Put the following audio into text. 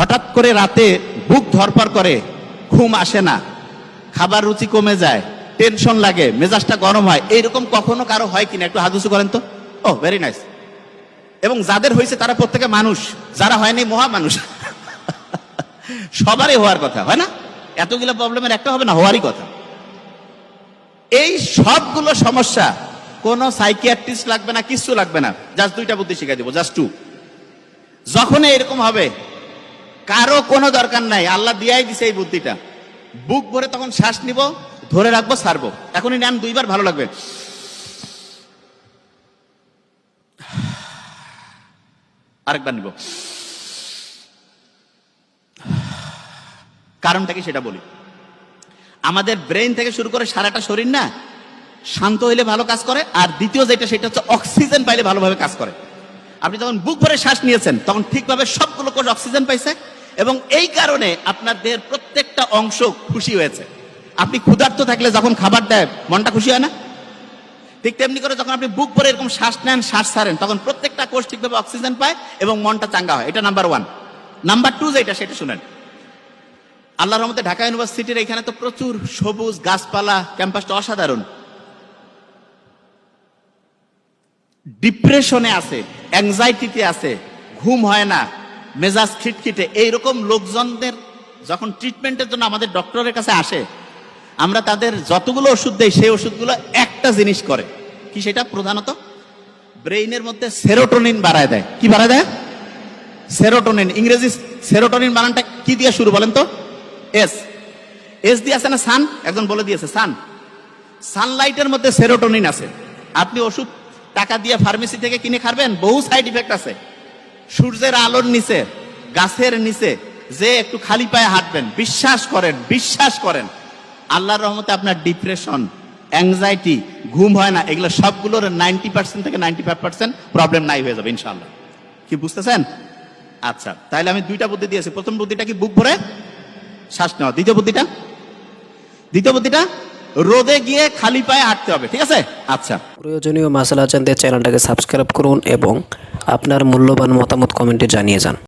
হঠাৎ করে রাতে বুক ধরপর করে, ঘুম আসে না। খাবার রুচি কমে যায় টেনশন লাগে, মেজাজটা গরম হয়। এইরকম কখনো কারও হয় কিনা? একটু উঁচু করেন তো। ও ভেরি নাইস এবং যাদের হয়েছে তারা প্রত্যেকে মানুষ, যারা হয়নি মহা মানুষ। সবারই হওয়ার কথা, হয় না? এতগুলো প্রবলেমের একটা হবে না, হওয়ারই কথা। এই সবগুলো সমস্যা, কোনো সাইকিয়াট্রিস্ট লাগবে না কিচ্ছু লাগবে না। জাস্ট দুইটা বুদ্ধি শিখাই দেবো জাস্ট টু যখন এরকম হবে কারও কোনো দরকার নাই। আল্লাহ দিয়াই দিছে এই বুদ্ধিটা। বুক ভরে তখন শ্বাস নিব, ধরে রাখব ছাড়বো এখনই নেন, দুইবার ভালো লাগবে। আরেকবার নিব। কারণটা কি সেটা বলি। আমাদের ব্রেন থেকে শুরু করে সারাটা শরীর না, শান্ত হইলে ভালো কাজ করে, আর দ্বিতীয় যেটা সেটা হচ্ছে অক্সিজেন পাইলে ভালোভাবে কাজ করে। আপনি যখন বুক ভরে শ্বাস নিয়েছেন, তখন ঠিকভাবে সবগুলো কোষ অক্সিজেন পাইছে এবং এই কারণে আপনার দেহের প্রত্যেকটা অংশ খুশি হয়েছে। আপনি ক্ষুধার্ত থাকলে যখন খাবার দেয়, মনটা খুশি হয় না? ঠিক তেমনি করে যখন আপনি বুক ভরে এরকম শ্বাস নেন, শ্বাস ছাড়েন, তখন প্রত্যেকটা কোষ ঠিকভাবে অক্সিজেন পায় এবং মনটা চাঙ্গা হয়। এটা নাম্বার ওয়ান নাম্বার টু যেটা, সেটা শুনেন। আল্লাহর রহমতে ঢাকা ইউনিভার্সিটির এখানে তো প্রচুর সবুজ গাছপালা, ক্যাম্পাসটা অসাধারণ। ডিপ্রেশনে আছে অ্যাংজাইটিতে আছে, ঘুম হয় না, মেজাজ খিটখিটে। এইরকম লোকজনদের যখন ট্রিটমেন্টের জন্য আমাদের ডক্টরের কাছে আসে, আমরা তাদের যতগুলো ওষুধ দেই, সেই ওষুধগুলো একটা জিনিস করে। কি সেটা প্রধানত? ব্রেইনের মধ্যে সেরোটোনিন বাড়ায় দেয়। কি বাড়ায় দেয়? সেরোটোনিন। ইংরেজি সেরোটোনিন বানানটা কি দিয়ে শুরু বলেন তো? এস এস দিয়ে আছে না সান একজন বলে দিয়েছে সান সানলাইটের মধ্যে সেরোটোনিন আছে। আপনি ওষুধ টাকা দিয়ে ফার্মেসি থেকে কিনে খাবেন, বহু সাইড ইফেক্ট আছে। সূর্যের আলোর নিচে, গাছের নিচে, যে একটু খালি পায়ে হাঁটবেন, বিশ্বাস করেন বিশ্বাস করেন। আল্লাহর রহমতে আপনার ডিপ্রেশন অ্যাংজাইটি ঘুম হয় না, এগুলো সবগুলোর নাইনটি পার্সেন্ট থেকে নাইনটি ফাইভ পার্সেন্ট প্রবলেম নাই হয়ে যাবে ইনশাল্লাহ কি বুঝতেছেন? আচ্ছা তাহলে আমি দুইটা বুদ্ধি দিয়েছি। প্রথম বুদ্ধিটা কি, বুক ভরে শ্বাস নেওয়া। দ্বিতীয় বুদ্ধিটা? দ্বিতীয় বুদ্ধিটা? রোদে গিয়ে খালি পায়ে হাঁটতে হবে, ঠিক আছে? আচ্ছা। প্রয়োজনীয় মাসালা জানতে চ্যানেলটাকে সাবস্ক্রাইব করুন এবং আপনার মূল্যবান মতামত কমেন্টে জানিয়ে যান।